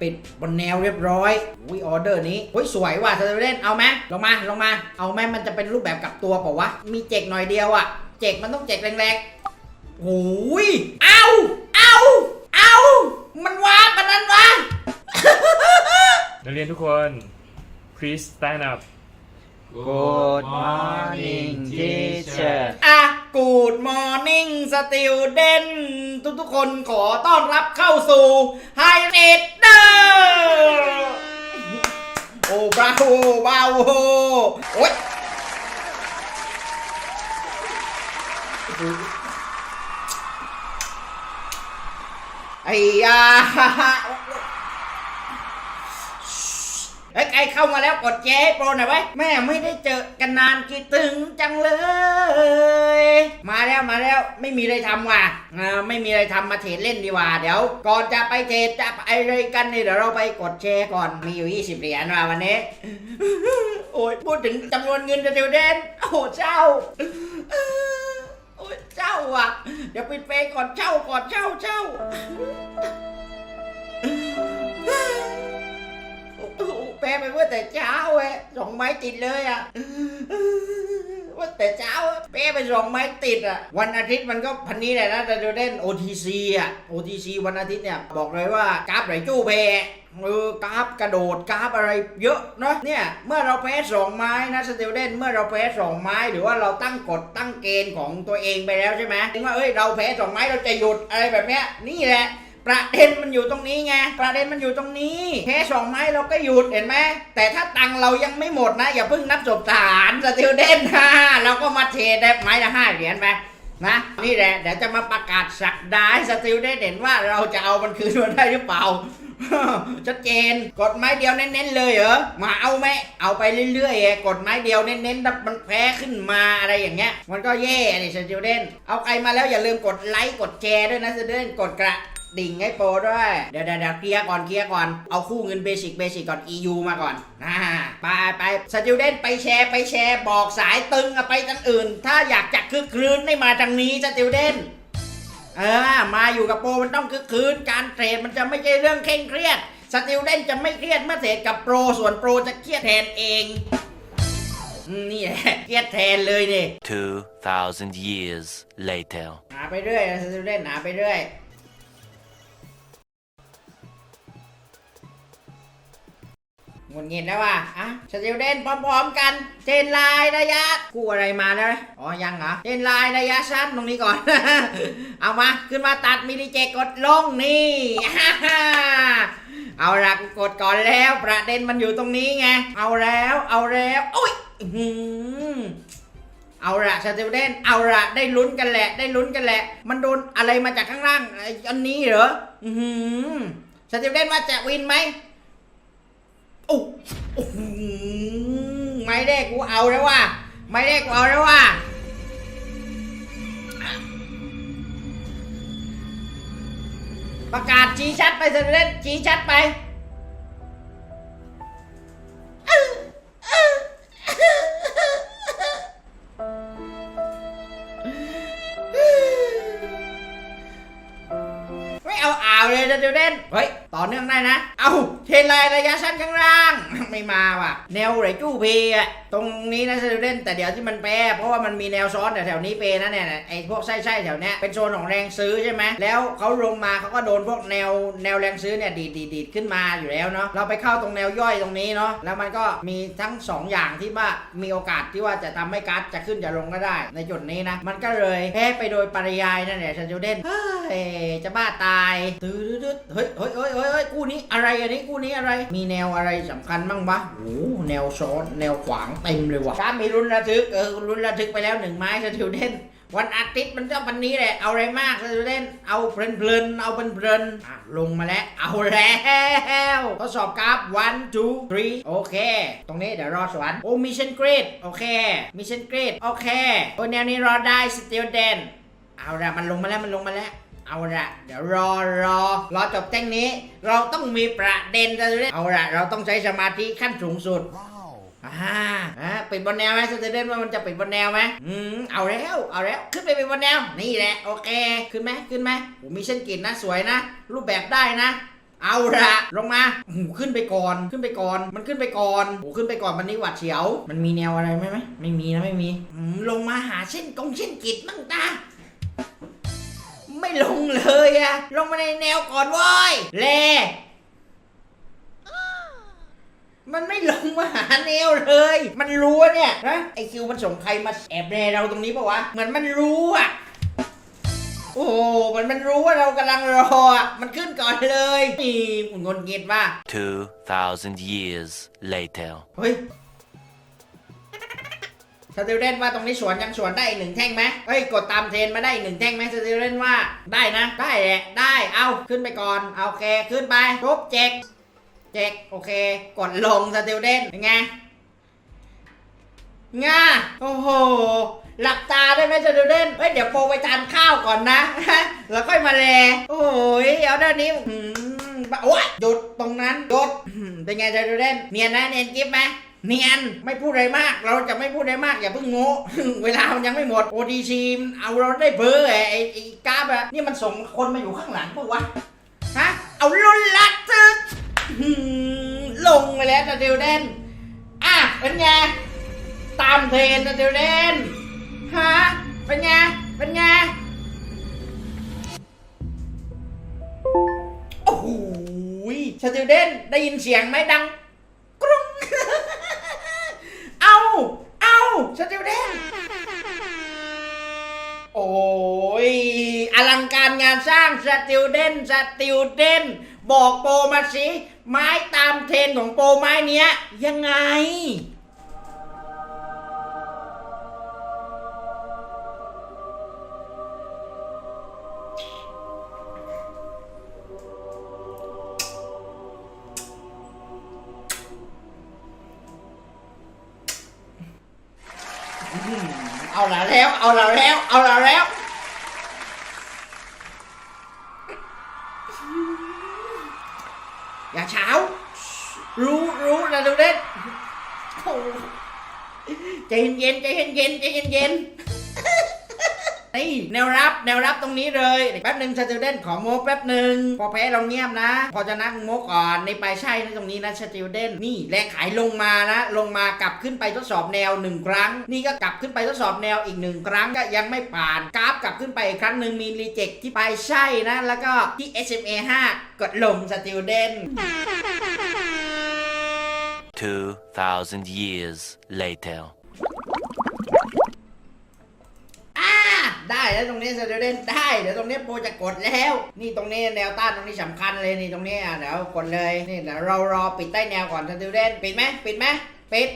ปิดบนแนวเรียบร้อยอุ้ยออเดอร์นี้อุ้ยสวยว่ะเซเล่นเอาไหมลงมาลงมา เอาไหมมันจะเป็นรูปแบบกลับตัวเปล่าวะ มีเจกหน่อยเดียวอะเจกมันต้องเจกแรงๆโอ้ยเอาเอาเอามันว้ามันั้นวะนักเรียนทุกคน please stand up Good morning teacher อะ Good morning student ทุกทุกๆคนขอต้อนรับเข้าสู่ High r a d e r โอ้บราโวบราโวโอ๊ยไอ้ยา ฮ้ยใครเข้ามาแล้วกดแชร์ให้โปรหน่อยไว้แม่ไม่ได้เจอกันนานคิดถึงจังเลย มาแล้วมาแล้วไม่มีอะไรทำว่ะอ่าไม่มีอะไรทำมาเทรดเล่นดีกว่าเดี๋ยว ก่อนจะไปเทรดจะไปอะไรกันเนี่ยเดี๋ยวเราไปกดแชร์ก่อนมีอยู่ 20 เหรียญว่ะวันนี้ โอ้ยพูดถึงจำนวนเงินจะเดียวเด่นโอ้เจ้าโอ้ยเจ้าอะ เดี๋ยวปิดเฟซก่อนเช่าก่อนเช่าเช่า อ้โหแปลไปเมื่อแต่เช้าเว้ยสองไม้ติดเลยอะว่าแต่เช้าอะแปลไปสองไม้ติดอะวันอาทิตย์มันก็พันนี้แหละนะแต่เดเด่น OTC อะ OTC วันอาทิตย์เนี่ยบอกเลยว่ากราฟไหลจู้เพเออกราฟกระโดดกราฟอะไรเยอะเนาะเนี่ยเมื่อเราแพ้สองไม้นะสเตลเดนเมื่อเราแพ้สองไม้ หรือว่าเราตั้งกฎตั้งเกณฑ์ของตัวเองไปแล้วใช่ไหมถึงว่าเอ้ยเราแพ้สองไม้เราจะหยุดอะไรแบบเนี้ยนี่แหละ ประเด็นมันอยู่ตรงนี้ไงประเด็นมันอยู่ตรงนี้แค่สองไม้เราก็หยุดเห็นไหมแต่ถ้าตังเรายังไม่หมดนะ อย่าเพิ่งนับศพทหารสติลเดนฮ่าเราก็มาเทได้ไม้ละห้าเหรียญไปนะนี่แหละเดี๋ยวจะมาประกาศสักดาให้สติลเดนเห็นว่าเราจะเอามันคืนมาได้หรือเปล่าชัดเจนกดไม้เดียวเน้นๆเลยเหรอมาเอาไหมเอาไปเรื่อยๆอะกดไม้เดียวเน้นๆถ้ามันแพ้ขึ้นมาอะไรอย่างเงี้ย มันก็แย่นี่สติลเดนเอาใครมาแล้วอย่าลืมกดไลค์กดแชร์ด้วยนะสติลเดนกดกระ ดิ่งให้โปรด้วยเดี๋ยวเดี๋ยวเดี๋ยวเคลียร์ก่อนเคลียร์ก่อน เอาคู่เงินเบสิกเบสิกก่อน EU มาก่อนอ่าไปไปสติวเดนไปแชร์ไปแชร์บอกสายตึงอะไปทางอื่น ถ้าอยากจะคึกคืนให้มาทางนี้สติวเดนเออมาอยู่กับโปรมันต้องคึกคืน การเทรดมันจะไม่ใช่เรื่องเคร่งเครียด สติวเดนจะไม่เครียดเมื่อเทรดกับโปรส่วนโปรจะเครียดแทนเองอืมนี่แหละเครียดแทนเลยนี่2,000 years later. หาไปเรื่อยนะสติวเดนหาไปเรื่อย งุดหงิดแล้วว่ะอะสติวเดนพร้อมๆกันเทรนไลน์ระยะกู้อะไรมาแล้วอ๋อยังเหรอเทรนไลน์ระยะสั้นตรงนี้ก่อน เอามาขึ้นมาตัดมินิเจกดลงนี่เอาละกูกดก่อนแล้วประเด็นมันอยู่ตรงนี้ไง เอาแล้วเอาแล้วโอ้ยอื้อหือเอาละสติวเดนเอาละได้ลุ้นกันแหละ ได้ลุ้นกันแหละ มันโดนอะไรมาจากข้างล่างอันนี้เหรออือหือสติวเดนว่าจะวินไหม โอ้โอ้โหไม่ได้กูเอาแล้วว่ะไม่ได้กูเอาแล้วว่ะประกาศชี้ชัดไปสติวเดนชี้ชัดไปไม่เอาอ่าวเลยนะเดวเดนเฮ้ยต่อเนื่องได้นะ เอาเทนไลน์ระยะสั้นข้างล่าง ไม่มาว่ะ แนวไหลจู้เพอะตรงนี้นะเดวเดนแต่เดี๋ยวที่มันแปรเพราะว่ามันมีแนวซ้อนแถวๆนี้เปนะเนี่ยไอ้พวกไส้ๆแถวเนี้ยเป็นโซนของแรงซื้อใช่ไหมแล้วเขาลงมาเขาก็โดนพวกแนวแนวแรงซื้อเนี่ยดีดดีดขึ้นมาอยู่แล้วเนาะเราไปเข้าตรงแนวย่อยตรงนี้เนาะแล้วมันก็มีทั้งสองอย่างที่ว่ามีโอกาสที่ว่าจะทำให้การ์ดจะขึ้นจะลงก็ได้ ในจุดนี้นะมันก็เลยแพ้ไปโดยปริยายนั่นแหละเดวเดนเฮ้ยจะบ้าตายตื้อดืดเฮ้ยเฮ้ยเฮ้ยเฮ้ยเฮ้ยกู้นี้อะไรอันนี้กู้นี้อะไร มีแนวอะไรสำคัญบ้างปะโอ้แนวซ้อนแนวขวางเต็มเลยวะถ้ามีรุนระทึกเออรุนระทึกไปแล้วหนึ่งไม้สติวเดนวันอาทิตย์มันก็วันนี้แหละ เอาอะไรมากสติวเดนเอาเพลินๆ เอาเพลินๆอะลงมาแล้ว เอาแล้วทดสอบกราฟ one two three โอเค ตรงนี้เดี๋ยวรอสวนโอ้มิชชั่นเกรด โอเค มิชชั่นเกรด โอเค โอ้แนวนี้รอได้สติวเดนเอาละมันลงมาแล้ว มันลงมาแล้ว เอาละเดี๋ยวรอรอ รอจบแต้งนี้ เราต้องมีประเด็นจะได้เอาละเราต้องใช้สมาธิขั้นสูงสุดอ่าอ่าปิดบนแนวไหมสเตเดนว่ามันจะปิดบนแนวไหมอืมเอาแล้วเอาแล้วขึ้นไปปิดบนแนวนี่แหละโอเคขึ้นไหมขึ้นไหมโอ้มีเส้นกรีดนะสวยนะ รูปแบบได้นะเอาละลงมาโอ้โหขึ้นไปก่อนขึ้นไปก่อน มันขึ้นไปก่อนโอ้โหขึ้นไปก่อนมันนี่หวัดเฉียว มันมีแนวอะไรไหมไหมไม่มีนะไม่มีอืมลงมาหาเส้นกงเส้นกิจมั่งตา ไม่ลงเลยอะลงมาในแนวก่อนเว้ยแลมันไม่ลงมาหาแนวเลย มันรู้อะเนี่ยนะไอคิวมันส่งใครมาแอบแนเราตรงนี้ปะวะ เหมือนมันรู้อะโอ้โหเหมือนมันรู้ว่าเรากำลังรออะมันขึ้นก่อนเลยนี่หุ่นงนเงียว่า2,000 years later. เฮ้ย สติลเดนว่าตรงนี้สวนยังสวนได้อีกหนึ่งแท่งไหมเฮ้ยกดตามเทรนมาได้อีกหนึ่งแท่งไหมสติลเดนว่าได้นะ ได้แหละได้เอาขึ้นไปก่อนเอาโอเคขึ้นไปปุ๊บเจ็กเจ็กโอเค กดลงสติลเดนเป็นไงง่าโอ้โหหลับตาได้ไหมสติลเดนเฮ้ยเดี๋ยวโปรไปทานข้าวก่อนนะ แล้วค่อยมาแล โอ้ยเอาด้านนี้หืมโอ้ยหยุดตรงนั้นหยุดเป็นไงสติลเดนเนียนนะเนียนกิ๊บไหม เนียนไม่พูดอะไรมาก เราจะไม่พูดอะไรมากอย่าเพิ่งโง่เวลามันยังไม่หมดโอดีชีมเอาเราได้เบอร์ไอ้ไอ้ไอกาฟอะนี่มันส่งคนมาอยู่ข้างหลังปะวะฮะเอาลุนลัดซึกหืมลงไปแล้วนะเดวเดนอะเป็นไงตามเทรนนะเดวเดนฮะเป็นไงเป็นไงโอ้โหสติลเดนได้ยินเสียงไหมดังกรุง เอาเอาสติลเดนโอ้ยอลังการงานสร้างสติลเดนสติลเดนบอกโปรมาสิ ไม้ตามเทรนของโปรไม้เนี้ย ยังไง นะดูเด็ดโอ้ใจเย็นใจเย็นใจเย็นๆนี่แนวรับแนวรับตรงนี้เลยแป๊บหนึ่งสติเดนขอโมกแป๊บหนึ่งพอแพ้เราเงียบนะ พอจะนักโมกก่อนในไปใช่ตรงนี้นะสติเดนนี่แรงขายลงมานะ ลงมากลับขึ้นไปทดสอบแนวหนึ่งครั้ง นี่ก็กลับขึ้นไปทดสอบแนวอีกหนึ่งครั้งก็ยังไม่ผ่านกราฟกลับขึ้นไปอีกครั้งหนึ่งมีรีเจ็คที่ไปใช่นะ แล้วก็ที่ SMA 5กดลงสติเดน 2,000 years later. อ่าได้แล้วตรงนี้สเตเดนได้ เดี๋ยวตรงนี้โปรจะกดแล้ว นี่ตรงนี้แนวต้านตรงนี้สำคัญเลยนี่ตรงนี้อะเดี๋ยวกดเลยนี่เดี๋ยวเรารอปิดใต้แนวก่อนสเตเดนปิดไหมปิดไหมปิด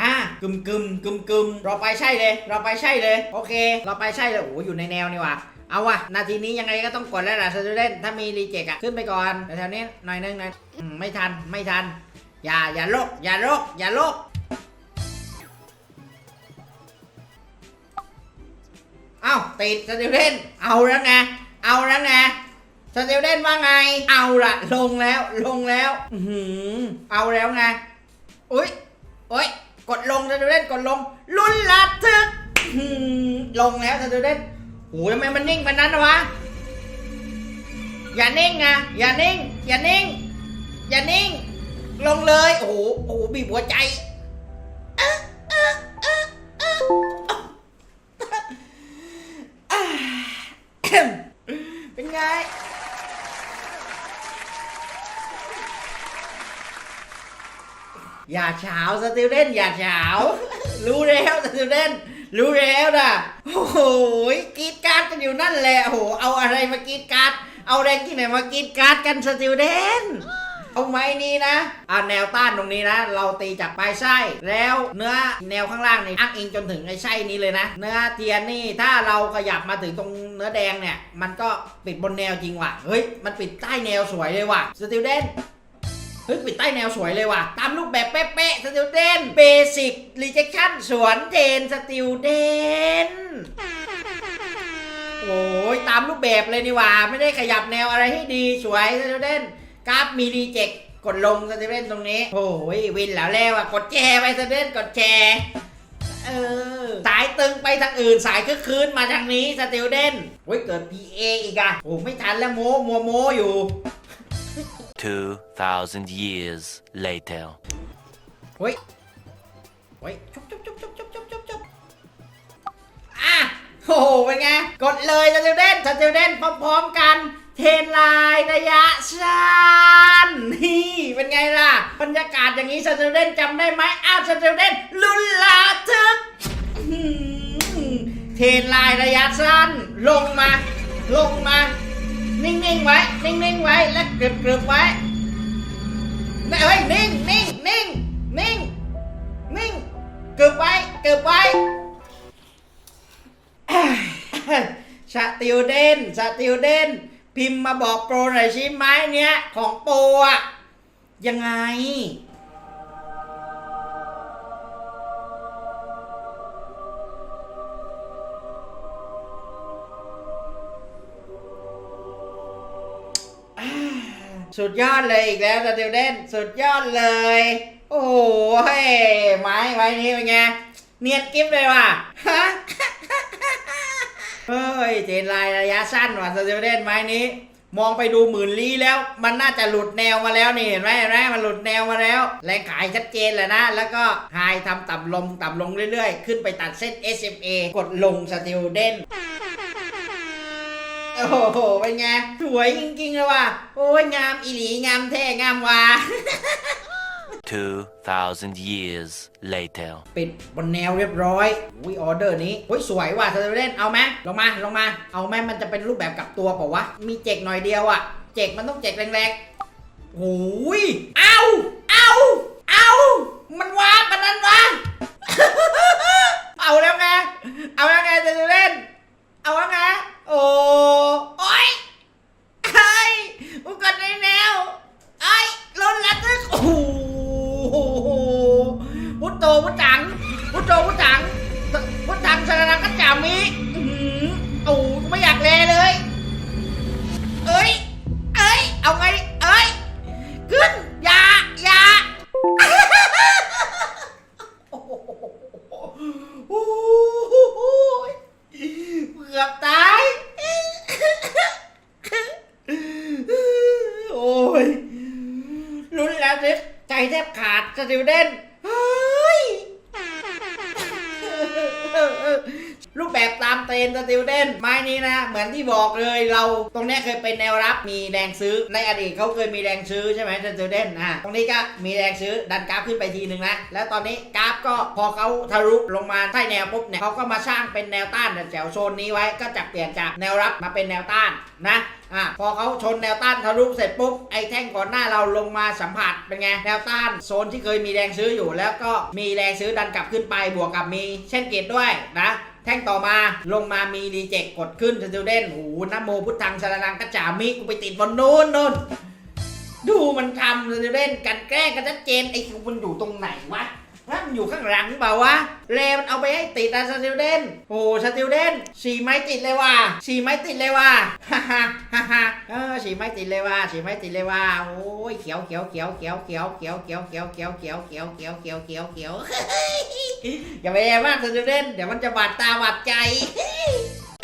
อ่ากึมกึมกึมกึมรอไปใช่เลย เรอไปใช่เลย โอเค เรอไปใช่เลยโอ้อยู่ในแนวนี่ว่ะเอาว่ะ นาทีนี้ยังไงก็ต้องกดแล้วล่ะสเตเดนถ้ามีรีเจ็คอะขึ้นไปก่อนแถวๆนี้หน่อยนึงหน่อยไม่ทันไม่ทัน อย่าอย่าลกอย่าลกอย่าลกเอ้าติดสติลเดนเอาแล้วไงเอาแล้วไงสติลเดนว่าไง เอาละลงแล้วลงแล้วอือหือเอาแล้วไงอุ้ยโอ้ยกดลงสติลเดนกดลง ลุ้นระทึกหือลงแล้วสติลเดนโอ้ยทำไมมันนิ่งแบบนั้นนะวะอย่านิ่งไงอย่านิ่ง อย่านิ่ง อย่านิ่ง ลงเลย โอ้โหโอ้โหบีบหัวใจอะอะอะอะเป็นไง อย่าเฉาสติลเดนอย่าเฉารู้แล้วสติลเดนรู้แล้วนะโอ้โหกรีดการ์ดกันอยู่นั่นแหละโอ้โหเอาอะไรมากรีดการ์ดเอาแรงที่ไหนมากรีดการ์ดกันสติลเดน เอาไม้นี้นะอ่าแนวต้านตรงนี้นะ เราตีจากปลายไส้แล้วเนื้อแนวข้างล่างนี่อ้างอิงจนถึงไอ้ไส้นี้เลยนะ เนื้อเทียนนี่ถ้าเราขยับมาถึงตรงเนื้อแดงเนี่ย มันก็ปิดบนแนวจริงว่ะเฮ้ยมันปิดใต้แนวสวยเลยว่ะสติลเดนเฮ้ยปิดใต้แนวสวยเลยว่ะ ตามรูปแบบเป๊ะๆสติลเดนเบสิกรีเจคชั่นสวนเทนสติลเดนโอ้ยตามรูปแบบเลยนี่ว่า ไม่ได้ขยับแนวอะไรให้ดีสวยสติลเดน กราฟมีรีเจ็คกดลงสติลเดนตรงนี้ โอ้ยวินแล้วแล้วอะกดแชร์ไปสติลเดนกดแชร์เออสายตึงไปทางอื่นสายคึกคืนมาทางนี้สติลเดนโอ้ยเกิด PA อีกอะโอ้ไม่ทันแล้วโมมัวโมอยู่ 2,000 years later. เฮ้ยเฮ้ยจุ๊บจุ๊บจุ๊บจุ๊บจุ๊บจุ๊บจุ๊บจุ๊บอะโอ้โหเป็นไง กดเลยสติวเดนสติวเดนพร้อมๆกัน เทรนไลน์ระยะสั้ บรรยากาศอย่างนี้สติเดนจำได้ไหมอ้าวสติเดนลุนลาทึกเทนไลน์ระยะสั้น ลงมา ลงมา นิ่งๆไว้ นิ่งๆไว้ และกรึบๆไว้เฮ้ยนิ่งนิ่งนิ่งนิ่งนิ่งเกือบไว้เกือบไว้สติวเดนสติวเดนพิมพ์มาบอกโปรหน่อยชิไหมเนี้ยของโปรอะ ยังไง สุดยอดเลยอีกแล้วสติวเดนสุดยอดเลย โอ้โหเฮ้ยไม้ไม้นี้เป็นไง เนียนกิฟเลยว่ะฮะเฮ้ยเจนลายระยะสั้นว่ะสติวเดนไม้นี้ มองไปดูหมื่นลี้แล้ว มันน่าจะหลุดแนวมาแล้วนี่เห็นไหมเห็นไหมมันหลุดแนวมาแล้ว แรงขายชัดเจนเลยนะ แล้วก็ไฮทำต่ำลงต่ำลงเรื่อยๆ ขึ้นไปตัดเส้น SMA กดลงสติวเด่นโอ้โห เป็นไง สวยจริงๆเลยว่ะ โอ้ยงามอีหลี งามแท้ งามว่ะ 2,000 years later. ปิดบนแนวเรียบร้อยอุ้ยออเดอร์นี้อุ้ยสวยว่ะเธอเล่นเอาไหมลงมาลงมา เอาไหมมันจะเป็นรูปแบบกลับตัวเปล่าวะ มีเจกหน่อยเดียวอะเจกมันต้องเจกแรงๆโอ้ยเอาเอาเอามันวาปะนั้นวะเอาแล้วไง เอาแล้วไงเธอเล่นเอาแล้วไง โอ้ มิอื้อหือโอ้ไม่อยากแลเลย เอ้ย เอ้ย เอาไงเอ้ย ขึ้น อย่า อย่า โอ้โหโอ้โหเกือบตาย โอ้ยลุ้นแล้วนิดใจแทบขาดสติวเดน ที่บอกเลยเราตรงนี้เคยเป็นแนวรับมีแรงซื้อในอดีตเขาเคยมีแรงซื้อใช่ไหมสติวเดนอะตรงนี้ก็มีแรงซื้อดันกราฟขึ้นไปทีหนึ่งนะแล้วตอนนี้กราฟก็พอเขาทะลุลงมาใต้แนวปุ๊บเนี่ยเขาก็มาสร้างเป็นแนวต้านแถวโซนนี้ไว้ก็จะเปลี่ยนจากแนวรับมาเป็นแนวต้านนะอะพอเขาชนแนวต้านทะลุเสร็จปุ๊บไอ้แท่งก่อนหน้าเราลงมาสัมผัสเป็นไงแนวต้านโซนที่เคยมีแรงซื้ออยู่ แล้วก็มีแรงซื้อดันกลับขึ้นไปบวกกับมีเช่นเกตด้วยนะ แท่งต่อมาลงมามีรีเจ็คกดขึ้นสติวเดนโอ้โหนโมพุทธังสารนังกัจจามิกูไปติดบนนู้นนู้นดูมันทำสติวเดนกันแกล้งกันชัดเจนไอ้คิวมันอยู่ตรงไหนวะ นะมันอยู่ข้างหลังเปล่าวะเลมันเอาไปให้ติดนะสติวเดนโอ้สติวเดนสี่ไม้ติดเลยว่ะสี่ไม้ติดเลยว่ะฮ่าฮ่าฮ่าฮ่าเออสี่ไม้ติดเลยว่ะสี่ไม้ติดเลยว่ะโอ้ยเขียวเขียวเขียวเขียวเขียวเขียวเขียวเขียวเขียวเขียวเขียวเขียวเขียวเขียวเขียวอย่าไปแย่มากสติวเดนเดี๋ยวมันจะบาดตาบาดใจ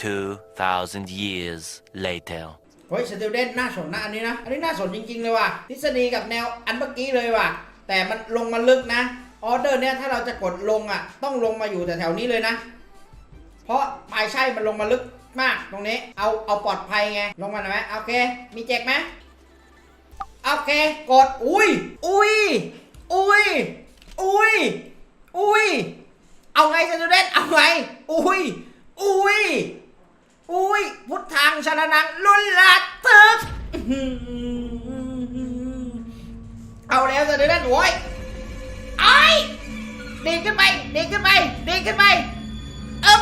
2,000 years later. เฮ้ยสติลเดนน่าสนนะอันนี้นะ อันนี้น่าสนจริง ๆ เลยว่ะทฤษฎีกับแนวอันเมื่อกี้เลยว่ะ แต่มันลงมาลึกนะ ออเดอร์เนี่ยถ้าเราจะกดลงอะ ต้องลงมาอยู่แต่แถวนี้เลยนะ เพราะปลายไส้มันลงมาลึกมากตรงนี้ เอาเอาปลอดภัยไง ลงมาหน่อยไหมโอเค มีเจ็กไหมโอเค กด อุ้ย อุ้ย อุ้ย อุ้ย อุ้ย เอาไงสติลเดนเอาไง อุ้ย อุ้ย อุ้ย พุทธังชนะนังลุนลาตึกเอาแล้วจะเดินโว้ย ดีดขึ้นไปดีดขึ้นไปดีดขึ้นไป up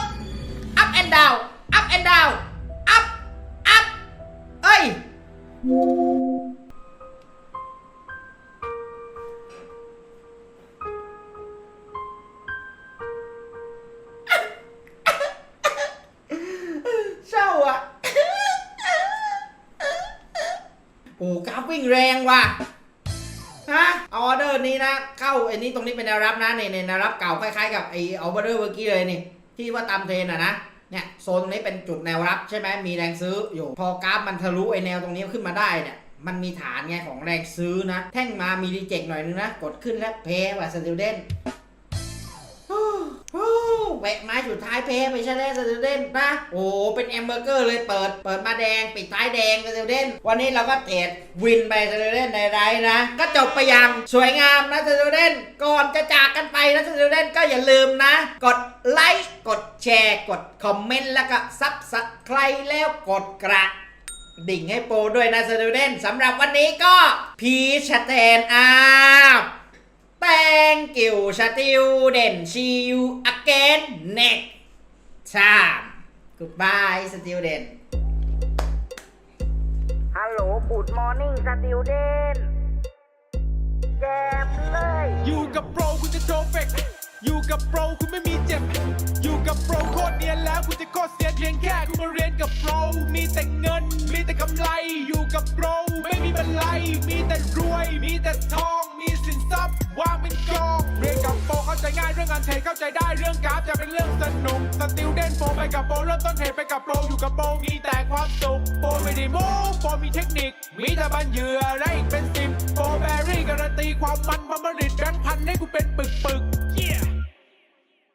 up and down up and down up up เอ้ย ไอ้นี่ตรงนี้เป็นแนวรับนะเนี่ยเนี่ยแนวรับเก่าคล้ายๆกับไอ้ออเดอร์เมื่อกี้เลยนี่ที่ว่าตามเทรนอะนะเนี่ยโซนตรงนี้เป็นจุดแนวรับใช่ไหมมีแรงซื้ออยู่ พอกราฟมันทะลุไอแนวตรงนี้ขึ้นมาได้เนี่ยมันมีฐานไงของแรงซื้อนะ แท่งมามีรีเจ็คหน่อยนึงนะ กดขึ้นแล้วเพย์ว่าสติลเดน แวะไม้สุดท้ายเพย์ไปใช่แล้วสติลเดนนะโอ้เป็นแอมเบอร์เกอร์เลยเปิด เปิดมาแดงปิดท้ายแดงสติลเดนวันนี้เราก็เทรดวินไปสติลเดนในไรนะ ก็จบไปอย่างสวยงามนะสติลเดนก่อนจะจากกันไปนะสติลเดนก็อย่าลืมนะ กดไลค์กดแชร์กดคอมเมนต์แล้วก็ซับสไครแล้วกดกระดิ่งให้โปรด้วยนะสตูเดนสำหรับวันนี้ก็พีชแทนอาบ Thank you student see you again next time goodbye student ฮัลโหล good morning student แจมเลย อยู่กับโปรคุณจะโชว์เฟกอยู่กับโปรคุณไม่มีเจ็บ อยู่กับโปรโคตรเนียนแล้วคุณจะโคตรเสียเพียงแค่คุณมาเรียนกับโปร มีแต่เงิน มีแต่กำไร อยู่กับโปร ไม่มีบันไลมีแต่รวย มีแต่ทอง มีสินทรัพย์ ว่างเป็นกองเรียนกับโปเข้าใจง่ายเรื่องงานเทรดเข้าใจได้เรื่องกราฟจะเป็นเรื่องสนุกสติลเด่นโปไปกับโปเริ่มต้นเทรดไปกับโปอยู่กับโปมีแต่ความสุขโปไม่ได้โม้โปมีเทคนิค มีแต่บันเหยื่อและอีกเป็นสิบโปแบรี่การันตีความมันความริดแบงค์พันให้กูเป็นปึก